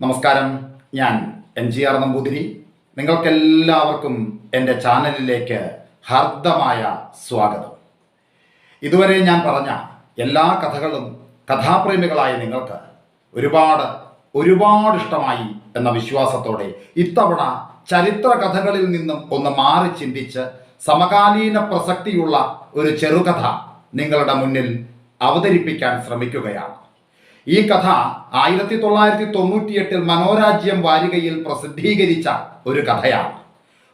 നമസ്കാരം. ഞാൻ N G R Namboothiri. നിങ്ങൾക്കെല്ലാവർക്കും എന്റെ ചാനലിലേക്ക് ഹാർദമായ സ്വാഗതം. ഇതുവരെ ഞാൻ പറഞ്ഞ എല്ലാ കഥകളും കഥാപ്രേമികളായ നിങ്ങൾക്ക് ഒരുപാട് ഒരുപാട് ഇഷ്ടമായി എന്ന വിശ്വാസത്തോടെ ഇത്തവണ ചരിത്ര കഥകളിൽ നിന്നും ഒന്ന് മാറി ചിന്തിച്ച് സമകാലീന പ്രസക്തിയുള്ള ഒരു ചെറുകഥ നിങ്ങളുടെ മുന്നിൽ അവതരിപ്പിക്കാൻ ശ്രമിക്കുകയാണ്. ഈ കഥ ആയിരത്തി തൊള്ളായിരത്തി തൊണ്ണൂറ്റിയെട്ടിൽ മനോരാജ്യം വാരികയിൽ പ്രസിദ്ധീകരിച്ച ഒരു കഥയാണ്.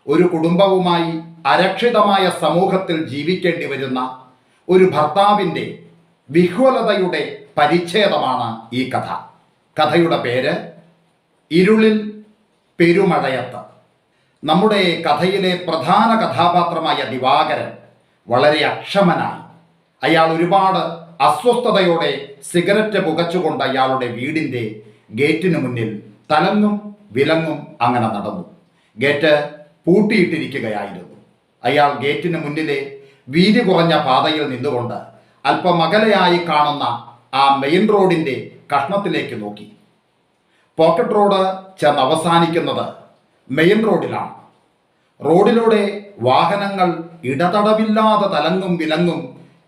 ഒരു കുടുംബവുമായി അരക്ഷിതമായ സമൂഹത്തിൽ ജീവിക്കേണ്ടി വരുന്ന ഒരു ഭർത്താവിന്റെ വിഹ്വലതയുടെ പരിച്ഛേദമാണ് ഈ കഥ. കഥയുടെ പേര് ഇരുളിൽ പെരുമഴയത്ത്. നമ്മുടെ കഥയിലെ പ്രധാന കഥാപാത്രമായ ദിവാകരൻ വളരെ അക്ഷമനായി അയാൾ ഒരുപാട് അസ്വസ്ഥതയോടെ സിഗരറ്റ് പുകച്ചുകൊണ്ട് അയാളുടെ വീടിന്റെ ഗേറ്റിന് മുന്നിൽ തലങ്ങും വിലങ്ങും അങ്ങനെ നടന്നു. ഗേറ്റ് പൂട്ടിയിട്ടിരിക്കുകയായിരുന്നു. അയാൾ ഗേറ്റിന് മുന്നിലെ വീതി കുറഞ്ഞ പാതയിൽ നിന്നുകൊണ്ട് അല്പം അകലെയായി കാണുന്ന ആ മെയിൻ റോഡിന്റെ കഷ്ണത്തിലേക്ക് നോക്കി. പോക്കറ്റ് റോഡ് ചെന്ന് അവസാനിക്കുന്നത് മെയിൻ റോഡിലാണ്. റോഡിലൂടെ വാഹനങ്ങൾ ഇടതടവില്ലാതെ തലങ്ങും വിലങ്ങും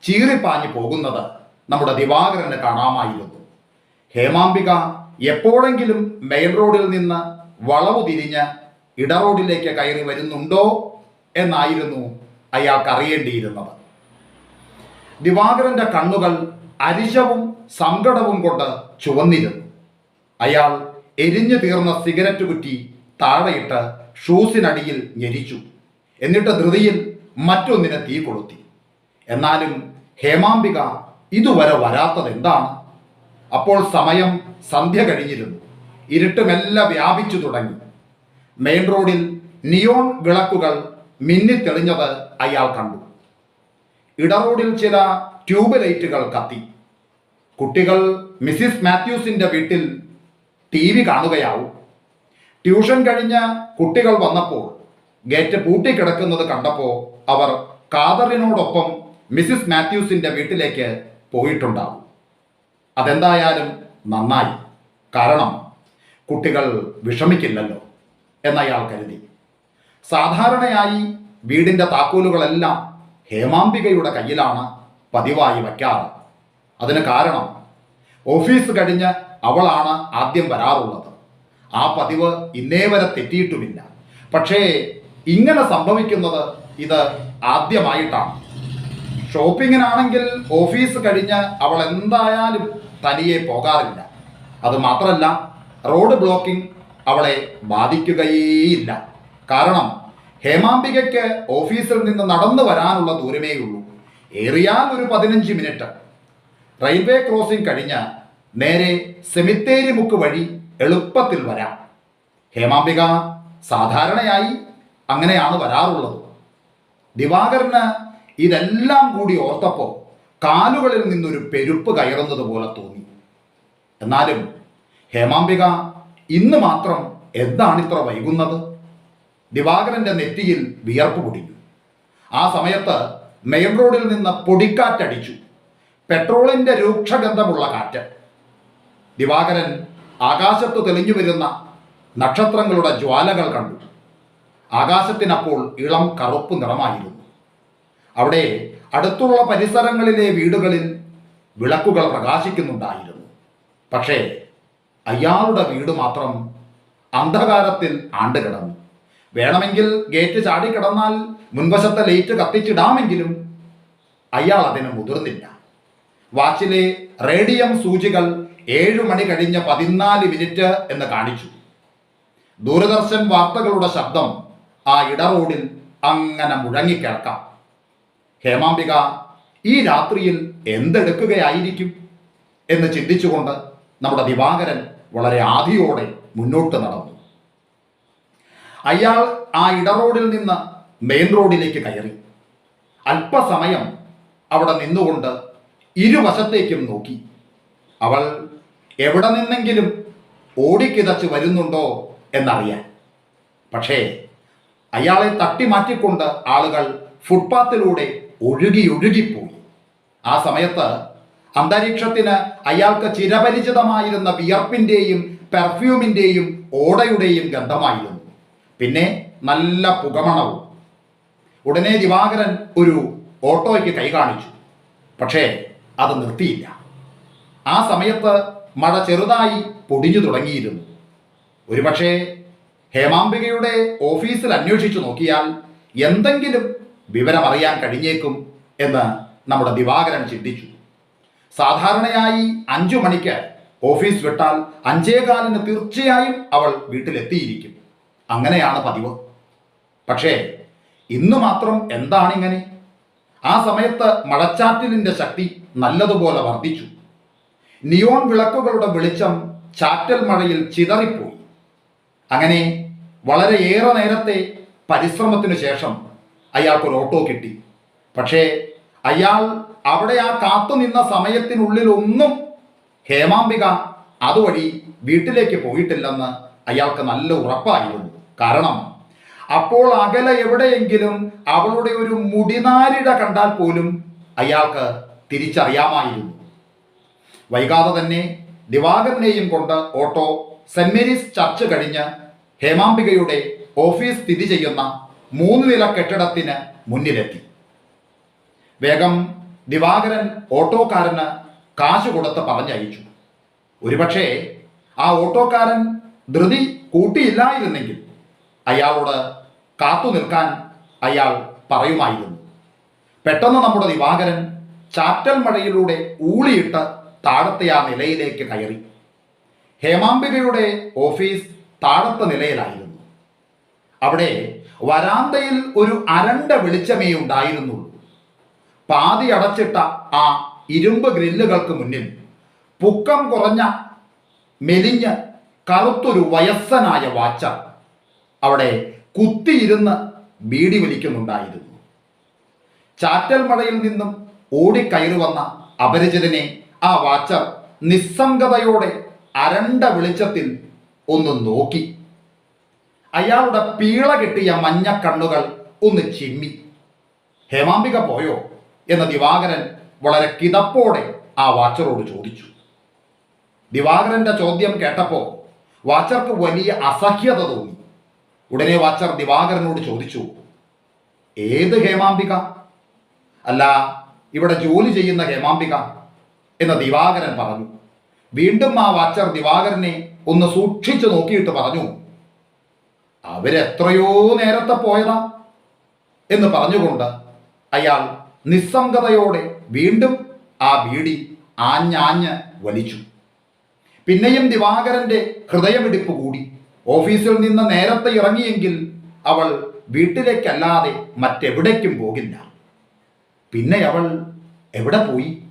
ചീറിപ്പാഞ്ഞു പോകുന്നത് നമ്മുടെ ദിവാകരന് കാണാമായിരുന്നു. ഹേമാംബിക എപ്പോഴെങ്കിലും മെയിൻ റോഡിൽ നിന്ന് വളവ് തിരിഞ്ഞ് ഇടറോഡിലേക്ക് കയറി വരുന്നുണ്ടോ എന്നായിരുന്നു അയാൾക്ക് അറിയേണ്ടിയിരുന്നത് ദിവാകരന്റെ കണ്ണുകൾ അരിശവും സങ്കടവും കൊണ്ട് ചുവന്നിരുന്നു. അയാൾ എരിഞ്ഞു തീർന്ന സിഗരറ്റ് കുറ്റി താഴെയിട്ട് ഷൂസിനടിയിൽ ഞെരിച്ചു. എന്നിട്ട് ധൃതിയിൽ മറ്റൊന്നിനെ തീ കൊളുത്തി. എന്നാലും ഹേമാംബിക ഇതുവരെ വരാത്തത് എന്താണ്? അപ്പോൾ സമയം സന്ധ്യ കഴിഞ്ഞിരുന്നു. ഇരുട്ടുമെല്ലാം വ്യാപിച്ചു തുടങ്ങി. മെയിൻ റോഡിൽ നിയോൺ വിളക്കുകൾ മിന്നിത്തെളിഞ്ഞത് അയാൾ കണ്ടു. ഇടറോഡിൽ ചില ട്യൂബ് ലൈറ്റുകൾ കത്തി. കുട്ടികൾ മിസ്സിസ് മാത്യൂസിന്റെ വീട്ടിൽ ടി വി കാണുകയാവും. ട്യൂഷൻ കഴിഞ്ഞ കുട്ടികൾ വന്നപ്പോൾ ഗേറ്റ് പൂട്ടിക്കിടക്കുന്നത് കണ്ടപ്പോൾ അവർ കാതറിനോടൊപ്പം മിസ്സിസ് മാത്യൂസിന്റെ വീട്ടിലേക്ക് പോയിട്ടുണ്ടാവും. അതെന്തായാലും നന്നായി. കാരണം കുട്ടികൾ വിഷമിക്കില്ലല്ലോ എന്നയാൾ കരുതി. സാധാരണയായി വീടിന്റെ താക്കോലുകളെല്ലാം ഹേമാംബികയുടെ കയ്യിലാണ് പതിവായി വയ്ക്കാറ്. അതിന് കാരണം ഓഫീസ് കഴിഞ്ഞ് അവളാണ് ആദ്യം വരാറുള്ളത്. ആ പതിവ് ഇന്നേ വരെ തെറ്റിയിട്ടുമില്ല. പക്ഷേ ഇങ്ങനെ സംഭവിക്കുന്നത് ഇത് ആദ്യമായിട്ടാണ്. ഷോപ്പിങ്ങിനാണെങ്കിൽ ഓഫീസ് കഴിഞ്ഞ് അവൾ എന്തായാലും തനിയെ പോകാറില്ല. അത് മാത്രമല്ല റോഡ് ബ്ലോക്കിംഗ് അവളെ ബാധിക്കുകയേയില്ല. കാരണം ഹേമാംബികയ്ക്ക് ഓഫീസിൽ നിന്ന് നടന്നു വരാനുള്ള ദൂരമേ ഉള്ളൂ ഏറിയാൽ ഒരു പതിനഞ്ച് മിനിറ്റ്. റെയിൽവേ ക്രോസിംഗ് കഴിഞ്ഞ് നേരെ സെമിത്തേരി മുക്ക് വഴി എളുപ്പത്തിൽ വരാം. ഹേമാംബിക സാധാരണയായി അങ്ങനെയാണ് വരാറുള്ളത്. ദിവാകരന് ഇതെല്ലാം കൂടി ഓർത്തപ്പോൾ കാലുകളിൽ നിന്നൊരു പെരുപ്പ് കയറുന്നത് പോലെ തോന്നി. എന്നാലും ഹേമാംബിക ഇന്ന് മാത്രം എന്താണിത്ര വൈകുന്നത്? ദിവാകരന്റെ നെറ്റിയിൽ വിയർപ്പ് പൊടിഞ്ഞു. ആ സമയത്ത് മെയിൻ റോഡിൽ നിന്ന് പൊടിക്കാറ്റടിച്ചു. പെട്രോളിന്റെ രൂക്ഷഗന്ധമുള്ള കാറ്റ്. ദിവാകരൻ ആകാശത്ത് തെളിഞ്ഞു വരുന്ന നക്ഷത്രങ്ങളുടെ ജ്വാലകൾ കണ്ടു. ആകാശത്തിനപ്പോൾ ഇളം കറുപ്പ് നിറമായിരുന്നു. അവിടെ അടുത്തുള്ള പരിസരങ്ങളിലെ വീടുകളിൽ വിളക്കുകൾ പ്രകാശിക്കുന്നുണ്ടായിരുന്നു. പക്ഷേ അയാളുടെ വീട് മാത്രം അന്ധകാരത്തിൽ ആണ്ടുകിടന്നു വേണമെങ്കിൽ ഗേറ്റ് ചാടിക്കിടന്നാൽ മുൻവശത്തെ ലൈറ്റ് കത്തിച്ചിടാമെങ്കിലും അയാൾ അതിന് മുതിർന്നില്ല. വാച്ചിലെ റേഡിയം സൂചികൾ ഏഴു മണി കഴിഞ്ഞ പതിനാല് മിനിറ്റ് എന്ന് കാണിച്ചു. ദൂരദർശൻ വാർത്തകളുടെ ശബ്ദം ആ ഇടറോഡിൽ അങ്ങനെ മുഴങ്ങിക്കേൾക്കാം ഹേമാംബിക ഈ രാത്രിയിൽ എന്തെടുക്കുകയായിരിക്കും എന്ന് ചിന്തിച്ചുകൊണ്ട് നമ്മുടെ ദിവാകരൻ വളരെ ആധിയോടെ മുന്നോട്ട് നടന്നു. അയാൾ ആ ഇടറോഡിൽ നിന്ന് മെയിൻ റോഡിലേക്ക് കയറി. അല്പസമയം അവിടെ നിന്നുകൊണ്ട് ഇരുവശത്തേക്കും നോക്കി. അവൾ എവിടെ നിന്നെങ്കിലും ഓടിക്കിതച്ച് വരുന്നുണ്ടോ എന്നറിയാൻ. പക്ഷേ അയാളെ തട്ടിമാറ്റിക്കൊണ്ട് ആളുകൾ ഫുട്പാത്തിലൂടെ ഒഴുകി ഒഴുകിപ്പോയി. ആ സമയത്ത് അന്തരീക്ഷത്തിന് അയാൾക്ക് ചിരപരിചിതമായിരുന്ന വിയർപ്പിന്റെയും പെർഫ്യൂമിന്റെയും ഓടയുടെയും ഗന്ധമായിരുന്നു. പിന്നെ നല്ല പുകമണവും. ഉടനെ ദിവാകരൻ ഒരു ഓട്ടോയ്ക്ക് കൈ കാണിച്ചു. പക്ഷേ അത് നിർത്തിയില്ല. ആ സമയത്ത് മഴ ചെറുതായി പൊടിഞ്ഞു തുടങ്ങിയിരുന്നു. ഒരുപക്ഷേ ഹേമാംബികയുടെ ഓഫീസിൽ അന്വേഷിച്ചു നോക്കിയാൽ എന്തെങ്കിലും വിവരം അറിയാൻ കഴിഞ്ഞേക്കും എന്ന് നമ്മുടെ ദിവാകരൻ ചിന്തിച്ചു. സാധാരണയായി അഞ്ചു മണിക്ക് ഓഫീസ് വിട്ടാൽ അഞ്ചേകാലിന് തീർച്ചയായും അവൾ വീട്ടിലെത്തിയിരിക്കും. അങ്ങനെയാണ് പതിവ്. പക്ഷേ ഇന്ന് മാത്രം എന്താണിങ്ങനെ? ആ സമയത്ത് മഴച്ചാറ്റിലിന്റെ ശക്തി നല്ലതുപോലെ വർദ്ധിച്ചു. നിയോൺ വിളക്കുകളുടെ വെളിച്ചം ചാറ്റൽ മഴയിൽ ചിതറിപ്പോയി. അങ്ങനെ വളരെയേറെ നേരത്തെ പരിശ്രമത്തിനു ശേഷം അയാൾക്കൊരു ഓട്ടോ കിട്ടി. പക്ഷേ അയാൾ അവിടെ ആ കാത്തു നിന്ന സമയത്തിനുള്ളിൽ ഒന്നും ഹേമാംബിക അതുവഴി വീട്ടിലേക്ക് പോയിട്ടില്ലെന്ന് അയാൾക്ക് നല്ല ഉറപ്പായിരുന്നു. കാരണം അപ്പോൾ അകലെ എവിടെയെങ്കിലും അവളുടെ ഒരു മുടിനാരിട കണ്ടാൽ പോലും അയാൾക്ക് തിരിച്ചറിയാമായിരുന്നു. വൈകാതെ തന്നെ ദിവാകരനെയും കൊണ്ട് ഓട്ടോ സെന്റ് മേരീസ് ചർച്ച് കഴിഞ്ഞ് ഹേമാംബികയുടെ ഓഫീസ് സ്ഥിതി ചെയ്യുന്ന മൂന്ന് നില കെട്ടിടത്തിന് മുന്നിലെത്തി. വേഗം ദിവാകരൻ ഓട്ടോക്കാരന് കാശ് കൊടുത്ത് പറഞ്ഞയച്ചു. ഒരുപക്ഷേ ആ ഓട്ടോക്കാരൻ ധൃതി കൂട്ടിയില്ലായിരുന്നെങ്കിൽ അയാളോട് കാത്തു നിൽക്കാൻ അയാൾ പറയുമായിരുന്നു. പെട്ടെന്ന് നമ്മുടെ ദിവാകരൻ ചാറ്റൽ മഴയിലൂടെ ഊളിയിട്ട് താഴത്തെ ആ നിലയിലേക്ക് കയറി. ഹേമാംബികയുടെ ഓഫീസ് താഴത്തെ നിലയിലായിരുന്നു. അവിടെ വരാന്തയിൽ ഒരു അരണ്ട വെളിച്ചമേ ഉണ്ടായിരുന്നുള്ളൂ. പാതി അടച്ചിട്ട ആ ഇരുമ്പ് ഗ്രില്ലുകൾക്ക് മുന്നിൽ പുക്കം കുറഞ്ഞ മെലിഞ്ഞ് കറുത്തൊരു വയസ്സനായ വാച്ച അവിടെ കുത്തിയിരുന്ന് ബീഡി വലിക്കുന്നുണ്ടായിരുന്നു. ചാറ്റൽ മഴയിൽ നിന്നും ഓടിക്കയറി വന്ന അപരിചിതനെ ആ വാച്ചർ നിസ്സംഗതയോടെ അരണ്ട വെളിച്ചത്തിൽ ഒന്ന് നോക്കി. അയാളുടെ പീള കിട്ടിയ മഞ്ഞ കണ്ണുകൾ ഒന്ന് ചിമ്മി. ഹേമാംബിക പോയോ? എന്ന ദിവാകരൻ വളരെ കിതപ്പോടെ ആ വാച്ചറോട് ചോദിച്ചു. ദിവാകരന്റെ ചോദ്യം കേട്ടപ്പോ വാച്ചർക്ക് വലിയ അസഹ്യത തോന്നി. ഉടനെ വാച്ചർ ദിവാകരനോട് ചോദിച്ചു ഏത് ഹേമാംബിക അല്ല ഇവിടെ ജോലി ചെയ്യുന്ന ഹേമാംബിക എന്ന ദിവാകരൻ പറഞ്ഞു. വീണ്ടും ആ വാച്ചർ ദിവാകരനെ ഒന്ന് സൂക്ഷിച്ചു നോക്കിയിട്ട് പറഞ്ഞു അവരെത്രയോ നേരത്തെ പോയതാ എന്ന് പറഞ്ഞുകൊണ്ട് അയാൾ നിസ്സംഗതയോടെ വീണ്ടും ആ ബീഡി ആഞ്ഞാഞ്ഞ് വലിച്ചു. പിന്നെയും ദിവാകരന്റെ ഹൃദയമിടിപ്പ് കൂടി. ഓഫീസിൽ നിന്ന് നേരത്തെ ഇറങ്ങിയെങ്കിൽ അവൾ വീട്ടിലേക്കല്ലാതെ മറ്റെവിടേക്കും പോകില്ല. പിന്നെ അവൾ എവിടെ പോയി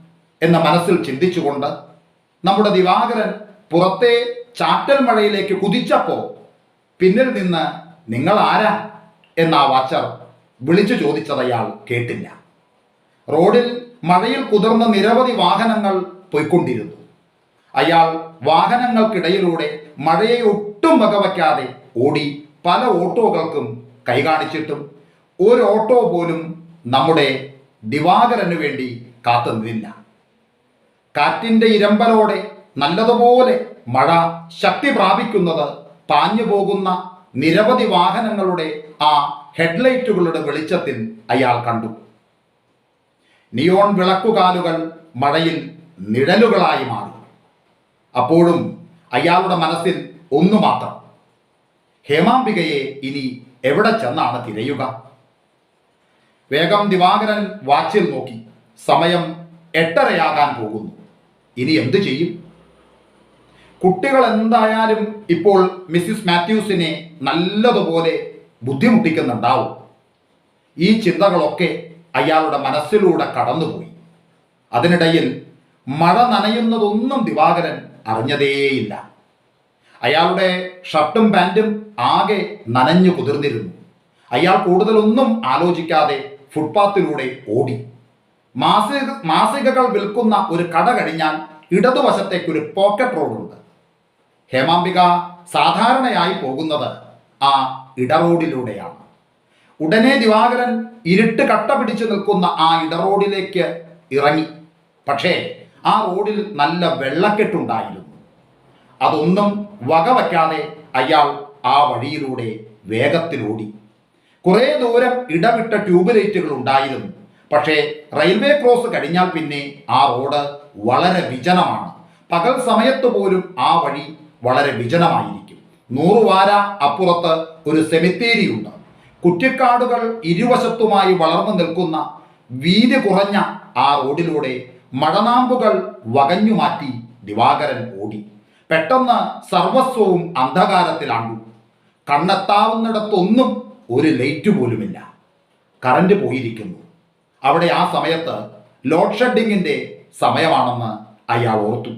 എന്ന മനസ്സിൽ ചിന്തിച്ചുകൊണ്ട് നമ്മുടെ ദിവാകരൻ പുറത്തെ ചാറ്റൽ മഴയിലേക്ക് കുതിച്ചപ്പോ പിന്നിൽ നിന്ന് നിങ്ങൾ ആരാ എന്ന വാച്ചർ വിളിച്ചു ചോദിച്ചതയാൾ കേട്ടില്ല. റോഡിൽ മഴയിൽ കുതിർന്ന നിരവധി വാഹനങ്ങൾ പോയിക്കൊണ്ടിരുന്നു. അയാൾ വാഹനങ്ങൾക്കിടയിലൂടെ മഴയെ ഒട്ടും വകവയ്ക്കാതെ ഓടി പല ഓട്ടോകൾക്കും കൈ കാണിച്ചിട്ടും ഒരു ഓട്ടോ പോലും നമ്മുടെ ദിവാകരന് വേണ്ടി കാത്തുനിന്നില്ല കാറ്റിന്റെ ഇരമ്പലോടെ നല്ലതുപോലെ മഴ ശക്തി പ്രാപിക്കുന്നത് പാഞ്ഞു പോകുന്ന നിരവധി വാഹനങ്ങളുടെ ആ ഹെഡ്ലൈറ്റുകളുടെ വെളിച്ചത്തിൽ അയാൾ കണ്ടു. നിയോൺ വിളക്കുകാലുകൾ മഴയിൽ നിഴലുകളായി മാറി. അപ്പോഴും അയാളുടെ മനസ്സിൽ ഒന്നു മാത്രം ഹേമാംബികയെ ഇനി എവിടെ ചെന്നാണ് തിരയുക? വേഗം ദിവാകരൻ വാച്ചിൽ നോക്കി. സമയം എട്ടരയാകാൻ പോകുന്നു. ഇനി എന്തു ചെയ്യും? കുട്ടികൾ എന്തായാലും ഇപ്പോൾ മിസ്സിസ് മാത്യൂസിനെ നല്ലതുപോലെ ബുദ്ധിമുട്ടിക്കുന്നുണ്ടാവും. ഈ ചിന്തകളൊക്കെ അയാളുടെ മനസ്സിലൂടെ കടന്നുപോയി. അതിനിടയിൽ മഴ നനയുന്നതൊന്നും ദിവാകരൻ അറിഞ്ഞതേയില്ല. അയാളുടെ ഷർട്ടും പാന്റും ആകെ നനഞ്ഞു കുതിർന്നിരുന്നു. അയാൾ കൂടുതലൊന്നും ആലോചിക്കാതെ ഫുട്പാത്തിലൂടെ ഓടി. മാസിക മാസികകൾ വിൽക്കുന്ന ഒരു കട കഴിഞ്ഞാൽ ഇടതുവശത്തേക്കൊരു പോക്കറ്റ് റോഡുണ്ട് ഹേമാംബിക സാധാരണയായി പോകുന്നത് ആ ഇടറോഡിലൂടെയാണ്. ഉടനെ ദിവാകരൻ ഇരുട്ട് കട്ട പിടിച്ചു നിൽക്കുന്ന ആ ഇടറോഡിലേക്ക് ഇറങ്ങി. പക്ഷേ ആ റോഡിൽ നല്ല വെള്ളക്കെട്ടുണ്ടായിരുന്നു. അതൊന്നും വകവയ്ക്കാതെ അയാൾ ആ വഴിയിലൂടെ വേഗത്തിലോടി. കുറേ ദൂരം ഇടവിട്ട ട്യൂബ് ലൈറ്റുകൾ ഉണ്ടായിരുന്നു. പക്ഷേ റെയിൽവേ ക്രോസ് കഴിഞ്ഞാൽ പിന്നെ ആ റോഡ് വളരെ വിജനമാണ്. പകൽ സമയത്ത് പോലും ആ വഴി വളരെ വിജനമായിരിക്കും. നൂറുവാര അപ്പുറത്ത് ഒരു സെമിത്തേരിയുണ്ട്. കുറ്റിക്കാടുകൾ ഇരുവശത്തുമായി വളർന്നു നിൽക്കുന്ന വീതി കുറഞ്ഞ ആ റോഡിലൂടെ മഴനാമ്പുകൾ വകഞ്ഞു മാറ്റി ദിവാകരൻ ഓടി. പെട്ടെന്ന് സർവസ്വവും അന്ധകാരത്തിലാണ്ടു. കണ്ണെത്താവുന്നിടത്തൊന്നും ഒരു ലൈറ്റ് പോലുമില്ല. കറണ്ട് പോയിരിക്കുന്നു. അവിടെ ആ സമയത്ത് ലോഡ് ഷെഡിങ്ങിന്റെ സമയമാണെന്ന് അയാൾ ഓർത്തു.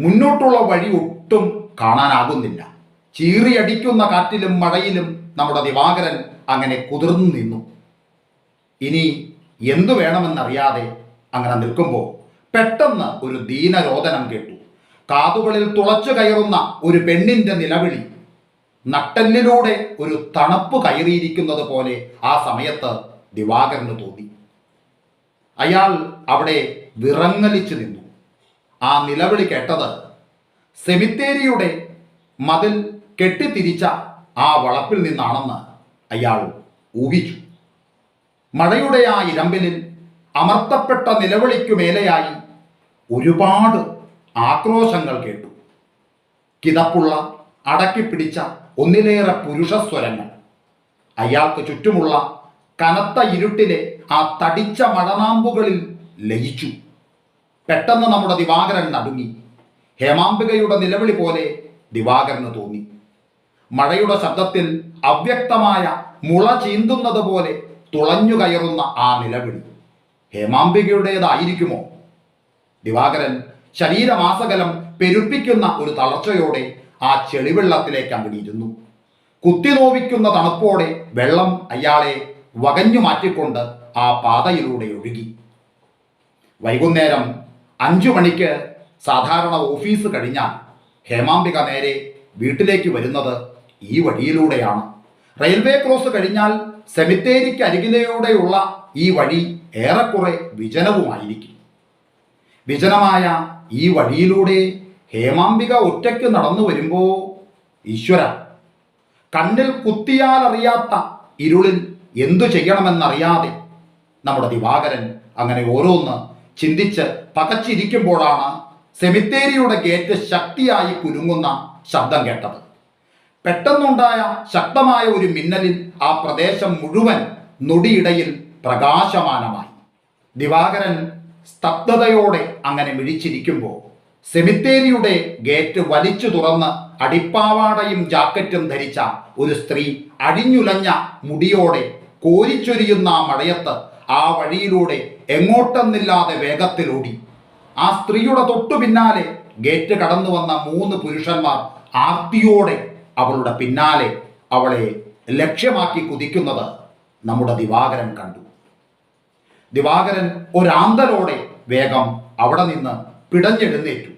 മുന്നോട്ടുള്ള വഴി ഒട്ടും കാണാനാകുന്നില്ല. ചീറിയടിക്കുന്ന കാറ്റിലും മഴയിലും നമ്മുടെ ദിവാകരൻ അങ്ങനെ കുതിർന്നു നിന്നു. ഇനി എന്തു വേണമെന്നറിയാതെ അങ്ങനെ നിൽക്കുമ്പോൾ പെട്ടെന്ന് ഒരു ദീനരോദനം കേട്ടു. കാതുകളിൽ തുളച്ചു കയറുന്ന ഒരു പെണ്ണിന്റെ നിലവിളി നട്ടെല്ലിലൂടെ ഒരു തണുപ്പ് കയറിയിരിക്കുന്നത് പോലെ ആ സമയത്ത് ദിവാകരന് തോന്നി. അയാൾ അവിടെ വിറങ്ങലിച്ചു നിന്നു. ആ നിലവിളി കേട്ടത്. സെമിത്തേരിയുടെ മതിൽ കെട്ടിത്തിരിച്ച ആ വളപ്പിൽ നിന്നാണെന്ന് അയാൾ ഊഹിച്ചു. മഴയുടെ ആ ഇരമ്പിലിൽ അമർത്തപ്പെട്ട നിലവിളിക്കു മേലെയായി ഒരുപാട് ആക്രോശങ്ങൾ കേട്ടു. കിതപ്പുള്ള അടക്കിപ്പിടിച്ച ഒന്നിലേറെ പുരുഷസ്വരങ്ങൾ അയാൾക്ക് ചുറ്റുമുള്ള കനത്ത ഇരുട്ടിലെ ആ തടിച്ച മഴനാമ്പുകളിൽ ലയിച്ചു. പെട്ടെന്ന് നമ്മുടെ ദിവാകരൻ നടുങ്ങി. ഹേമാംബികയുടെ നിലവിളി പോലെ ദിവാകരന് തോന്നി. മഴയുടെ ശബ്ദത്തിൽ അവ്യക്തമായ മുള ചീന്തുന്നത് പോലെ തുളഞ്ഞു കയറുന്ന ആ നിലവിളി. ഹേമാംബികയുടേതായിരിക്കുമോ? ദിവാകരൻ ശരീരമാസകലം പെരുപ്പിക്കുന്ന ഒരു തളർച്ചയോടെ ആ ചെളിവെള്ളത്തിലേക്ക് അവിടിയിരുന്നു കുത്തിനോവിക്കുന്ന തണുപ്പോടെ വെള്ളം അയാളെ വകഞ്ഞു മാറ്റിക്കൊണ്ട് ആ പാതയിലൂടെ ഒഴുകി. വൈകുന്നേരം അഞ്ചു മണിക്ക് സാധാരണ ഓഫീസ് കഴിഞ്ഞാൽ ഹേമാംബിക നേരെ വീട്ടിലേക്ക് വരുന്നത് ഈ വഴിയിലൂടെയാണ്. റെയിൽവേ ക്രോസ് കഴിഞ്ഞാൽ സെമിത്തേരിക്ക് അരികിലൂടെയുള്ള ഈ വഴി ഏറെക്കുറെ വിജനവുമായിരിക്കും. വിജനമായ ഈ വഴിയിലൂടെ ഹേമാംബിക ഒറ്റയ്ക്ക് നടന്നു വരുമ്പോ ഈശ്വര കണ്ണിൽ കുത്തിയാലറിയാത്ത ഇരുളിൽ എന്തു ചെയ്യണമെന്നറിയാതെ നമ്മുടെ ദിവാകരൻ അങ്ങനെ ഓരോന്ന് ചിന്തിച്ച് പകച്ചിരിക്കുമ്പോഴാണ് സെമിത്തേരിയുടെ ഗേറ്റ് ശക്തിയായി കുലുങ്ങുന്ന ശബ്ദം കേട്ടത്. പെട്ടെന്നുണ്ടായ ശക്തമായ ഒരു മിന്നലിൽ ആ പ്രദേശം മുഴുവൻ നൊടിയിടയിൽ പ്രകാശമാനമായി. ദിവാകരൻ സ്തബ്ധതയോടെ അങ്ങനെ മിഴിച്ചിരിക്കുമ്പോൾ സെമിത്തേരിയുടെ ഗേറ്റ് വലിച്ചു തുറന്ന് അടിപ്പാവാടയും ജാക്കറ്റും ധരിച്ച ഒരു സ്ത്രീ അഴിഞ്ഞുലഞ്ഞ മുടിയോടെ കോരിച്ചൊരിയുന്ന മഴയത്ത് ആ വഴിയിലൂടെ എങ്ങോട്ടെന്നില്ലാതെ വേഗത്തിലോടി ആ സ്ത്രീയുടെ തൊട്ടു പിന്നാലെ ഗേറ്റ് കടന്നു വന്ന മൂന്ന് പുരുഷന്മാർ ആർത്തിയോടെ അവളുടെ പിന്നാലെ അവളെ ലക്ഷ്യമാക്കി കുതിക്കുന്നത് നമ്മുടെ ദിവാകരൻ കണ്ടു. ദിവാകരൻ ഒരാന്തലോടെ വേഗം അവിടെ നിന്ന് പിടഞ്ഞെഴുന്നേറ്റു.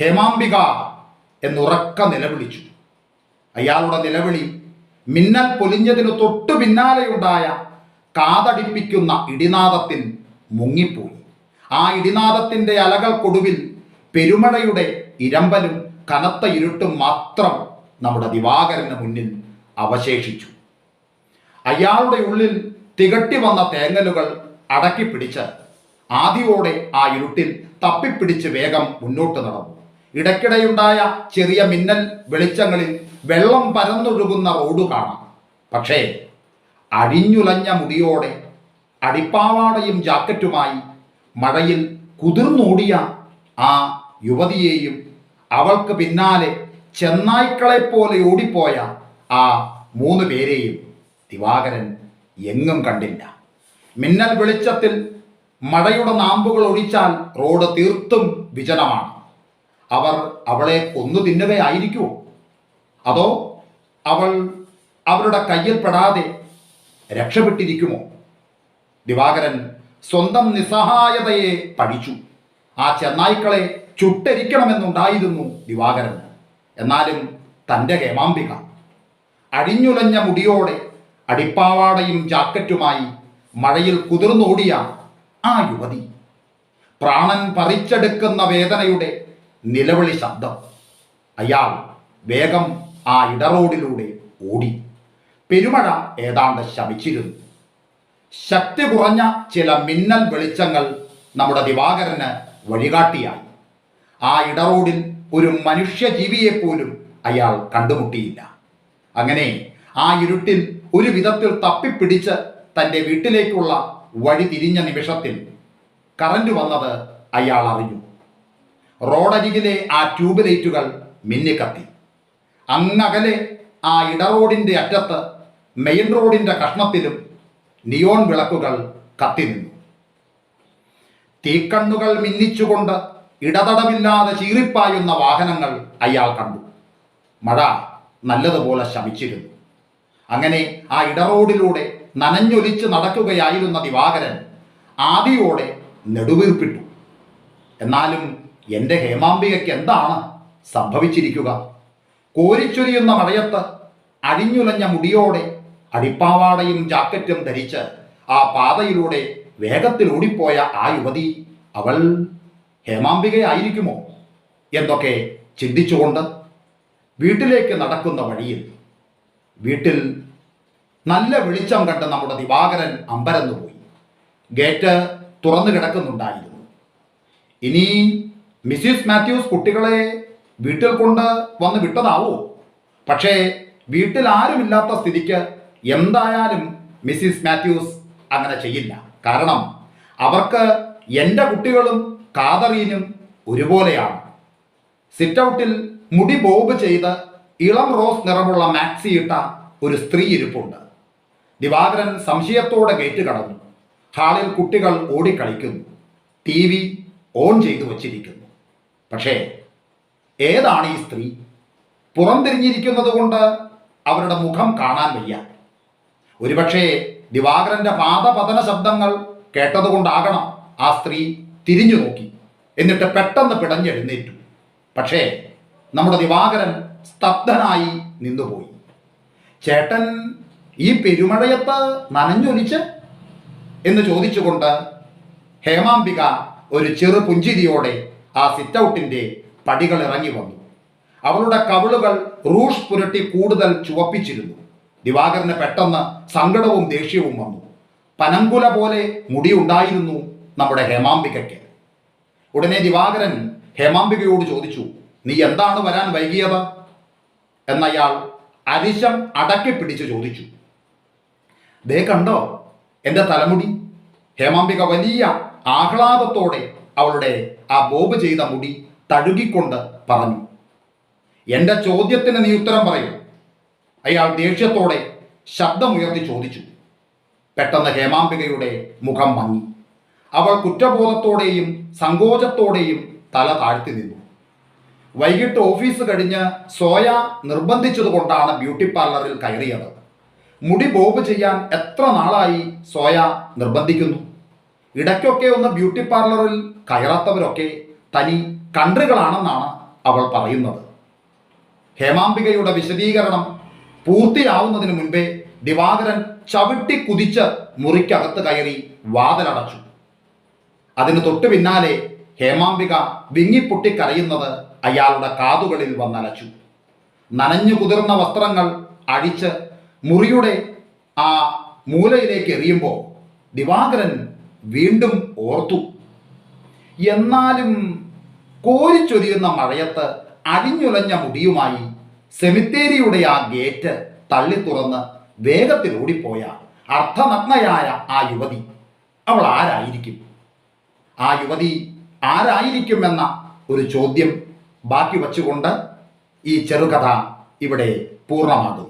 ഹേമാംബിക എന്നുറക്ക നിലവിളിച്ചു. അയാളുടെ നിലവിളി മിന്നൽ പൊലിഞ്ഞതിനു തൊട്ടു പിന്നാലെയുണ്ടായ കാതടിപ്പിക്കുന്ന ഇടിനാദത്തിൽ മുങ്ങിപ്പോയി. ആ ഇടിനാഥത്തിന്റെ അലകൾക്കൊടുവിൽ പെരുമഴയുടെ ഇരമ്പലും കനത്ത ഇരുട്ടും മാത്രം നമ്മുടെ ദിവാകരന് മുന്നിൽ അവശേഷിച്ചു. അയാളുടെ ഉള്ളിൽ തികട്ടി വന്ന തേങ്ങലുകൾ അടക്കി പിടിച്ച് ആദ്യയോടെ ആ ഇരുട്ടിൽ തപ്പിപ്പിടിച്ച് വേഗം മുന്നോട്ട് നടന്നു. ഇടയ്ക്കിടെയുണ്ടായ ചെറിയ മിന്നൽ വെളിച്ചങ്ങളിൽ വെള്ളം പരന്നൊഴുകുന്ന റോഡ് കാണാം. പക്ഷേ അഴിഞ്ഞുലഞ്ഞ മുടിയോടെ അടിപ്പാവാടയും ജാക്കറ്റുമായി മഴയിൽ കുതിർന്നോടിയ ആ യുവതിയെയും അവൾക്ക് പിന്നാലെ ചെന്നായ്ക്കളെപ്പോലെ ഓടിപ്പോയ ആ മൂന്ന് പേരെയും ദിവാകരൻ എങ്ങും കണ്ടില്ല. മിന്നൽ വെളിച്ചത്തിൽ മഴയുടെ നാമ്പുകൾ ഒഴിച്ചാൽ റോഡ് തീർത്തും വിജനമാണ്. അവർ അവളെ കൊന്നു തിന്നുകയായിരിക്കുമോ അതോ അവൾ അവരുടെ കയ്യിൽ പെടാതെ രക്ഷപ്പെട്ടിരിക്കുമോ? ദിവാകരൻ സ്വന്തം നിസ്സഹായതയെ പഠിച്ചു. ആ ചെന്നായ്ക്കളെ ചുട്ടരിക്കണമെന്നുണ്ടായിരുന്നു ദിവാകരൻ. എന്നാലും തന്റെ ഹേമാംബിക അഴിഞ്ഞുലഞ്ഞ മുടിയോടെ അടിപ്പാവാടയും ജാക്കറ്റുമായി മഴയിൽ കുതിർന്നോടിയ ആ യുവതി. പ്രാണൻ പറിച്ചെടുക്കുന്ന വേദനയുടെ നിലവിളി ശബ്ദം. അയാൾ വേഗം ആ ഇടറോഡിലൂടെ ഓടി. പെരുമഴ ഏതാണ്ട് ശമിച്ചിരുന്നു ശക്തി കുറഞ്ഞ ചില മിന്നൽ വെളിച്ചങ്ങൾ നമ്മുടെ ദിവാകരന് വഴികാട്ടിയായി ആ ഇടറോഡിൽ ഒരു മനുഷ്യജീവിയെ പോലും അയാൾ കണ്ടുമുട്ടിയില്ല. അങ്ങനെ ആ ഇരുട്ടിൽ ഒരു വിധത്തിൽ തപ്പിപ്പിടിച്ച് തന്റെ വീട്ടിലേക്കുള്ള വഴി തിരിഞ്ഞ നിമിഷത്തിൽ കറന്റ് വന്നത് അയാൾ അറിഞ്ഞു. റോഡരികിലെ ആ ട്യൂബ് ലൈറ്റുകൾ മിന്നിക്കത്തി അങ്ങകലെ ആ ഇടറോഡിന്റെ അറ്റത്ത് മെയിൻ റോഡിന്റെ കഷ്ണത്തിലും നിയോൺ വിളക്കുകൾ കത്തിനിന്നു തീക്കണ്ണുകൾ മിന്നിച്ചുകൊണ്ട് ഇടതടവില്ലാതെ ചീറിപ്പായുന്ന വാഹനങ്ങൾ അയാൾ കണ്ടു. മഴ നല്ലതുപോലെ ശമിച്ചിരുന്നു. അങ്ങനെ ആ ഇടറോഡിലൂടെ നനഞ്ഞൊലിച്ച് നടക്കുകയായിരുന്ന ദിവാകരൻ ആദിയോടെ നെടുവീർപ്പിട്ടു. എന്നാലും എന്റെ ഹേമാംബികയ്ക്ക് എന്താണ് സംഭവിച്ചിരിക്കുക? കോരിച്ചൊരിയുന്ന മഴയത്ത് അഴിഞ്ഞുലഞ്ഞ മുടിയോടെ അടിപ്പാവാടയും ജാക്കറ്റും ധരിച്ച് ആ പാതയിലൂടെ വേഗത്തിൽ ഓടിപ്പോയ ആ യുവതി അവൾ ഹേമാംബികയായിരിക്കുമോ എന്നൊക്കെ ചിന്തിച്ചുകൊണ്ട് വീട്ടിലേക്ക് നടക്കുന്ന വഴിയിൽ വീട്ടിൽ നല്ല വെളിച്ചം കണ്ട് നമ്മുടെ ദിവാകരൻ അമ്പരന്നു പോയി. ഗേറ്റ് തുറന്നു കിടക്കുന്നുണ്ടായിരുന്നു. ഇനി മിസ്സിസ് മാത്യൂസ് കുട്ടികളെ വീട്ടിൽ കൊണ്ട് വന്ന് വിട്ടതാവോ? പക്ഷേ വീട്ടിൽ ആരുമില്ലാത്ത സ്ഥിതിക്ക് എന്തായാലും മിസ്സിസ് മാത്യൂസ് അങ്ങനെ ചെയ്യില്ല. കാരണം അവർക്ക് എന്റെ കുട്ടികളും കാതറീനും ഒരുപോലെയാണ്. സിറ്റ് ഔട്ടിൽ മുടി ബോബ് ചെയ്ത് ഇളം റോസ് നിറമുള്ള മാക്സി ഇട്ട ഒരു സ്ത്രീ ഇരിപ്പുണ്ട്. ദിവാകരൻ സംശയത്തോടെ ഗേറ്റ് കടന്നു. ഹാളിൽ കുട്ടികൾ ഓടിക്കളിക്കുന്നു. ടി വി ഓൺ ചെയ്തു വച്ചിരിക്കുന്നു. പക്ഷേ ഏതാണ് ഈ സ്ത്രീ? പുറംതിരിഞ്ഞിരിക്കുന്നത് കൊണ്ട് അവരുടെ മുഖം കാണാൻ വയ്യ. ഒരുപക്ഷേ ദിവാകരന്റെ പാദപതന ശബ്ദങ്ങൾ കേട്ടതുകൊണ്ടാകണം ആ സ്ത്രീ തിരിഞ്ഞു നോക്കി. എന്നിട്ട് പെട്ടെന്ന് പിടഞ്ഞെഴുന്നേറ്റു. പക്ഷേ നമ്മുടെ ദിവാകരൻ സ്തബ്ധനായി നിന്നുപോയി. ചേട്ടൻ ഈ പെരുമഴയത്ത് നനഞ്ഞൊലിച്ച് എന്ന് ചോദിച്ചുകൊണ്ട് ഹേമാംബിക ഒരു ചെറു പുഞ്ചിരിയോടെ ആ സിറ്റ് ഔട്ടിന്റെ പടികൾ ഇറങ്ങി വന്നു. അവളുടെ കവിളുകൾ റൂഷ് പുരട്ടി കൂടുതൽ ചുവപ്പിച്ചിരുന്നു. ദിവാകരന് പെട്ടെന്ന് സങ്കടവും ദേഷ്യവും വന്നു. പനങ്കുല പോലെ മുടി ഉണ്ടായിരുന്നു നമ്മുടെ ഹേമാംബികയ്ക്ക്. ഉടനെ ദിവാകരൻ ഹേമാംബികയോട് ചോദിച്ചു നീ എന്താണ് വരാൻ വൈകിയത്? എന്നയാൾ അരിശം അടക്കി പിടിച്ച് ചോദിച്ചു. ദേ കണ്ടോ എന്റെ തലമുടി. ഹേമാംബിക വലിയ ആഹ്ലാദത്തോടെ അവളുടെ ആ ബോബ് ചെയ്ത മുടി തഴുകിക്കൊണ്ട് പറഞ്ഞു എന്റെ ചോദ്യത്തിന് നീ ഉത്തരം പറയൂ. അയാൾ ദേഷ്യത്തോടെ ശബ്ദമുയർത്തി ചോദിച്ചു. പെട്ടെന്ന് ഹേമാംബികയുടെ മുഖം മങ്ങി. അവൾ കുറ്റബോധത്തോടെയും സങ്കോചത്തോടെയും തല താഴ്ത്തി നിന്നു. വൈകിട്ട് ഓഫീസ് കഴിഞ്ഞ് സോയ നിർബന്ധിച്ചതുകൊണ്ടാണ് ബ്യൂട്ടി പാർലറിൽ കയറിയത്. മുടി ബോബ് ചെയ്യാൻ എത്ര നാളായി സോയ നിർബന്ധിക്കുന്നു? ഇടയ്ക്കൊക്കെ ഒന്ന് ബ്യൂട്ടി പാർലറിൽ കയറാത്തവരൊക്കെ തനി കൺട്രികളാണെന്നാണ് അവൾ പറയുന്നത്. ഹേമാംബികയുടെ വിശദീകരണം പൂർത്തിയാവുന്നതിന് മുൻപേ ദിവാകരൻ ചവിട്ടി കുതിച്ച് മുറിക്കകത്ത് കയറി വാതിലടച്ചു. അതിന് തൊട്ടു പിന്നാലെ ഹേമാംബിക വിങ്ങിപ്പൊട്ടി കരയുന്നത് അയാളുടെ കാതുകളിൽ വന്നലച്ചു. നനഞ്ഞു കുതിർന്ന വസ്ത്രങ്ങൾ അഴിച്ച് മുറിയുടെ ആ മൂലയിലേക്ക് എറിയുമ്പോൾ ദിവാകരൻ വീണ്ടും ഓർത്തു എന്നാലും കോരിച്ചൊരിയുന്ന മഴയത്ത് അടിഞ്ഞുലഞ്ഞ മുടിയുമായി സെമിത്തേരിയുടെ ആ ഗേറ്റ് തള്ളി തുറന്ന് വേഗത്തിൽ ഓടിപ്പോയ അർത്ഥനഗ്നയായ ആ യുവതി. അവൾ ആരായിരിക്കും? ആ യുവതി ആരായിരിക്കുമെന്ന ഒരു ചോദ്യം ബാക്കി വച്ചുകൊണ്ട് ഈ ചെറുകഥ ഇവിടെ പൂർണമാകുന്നു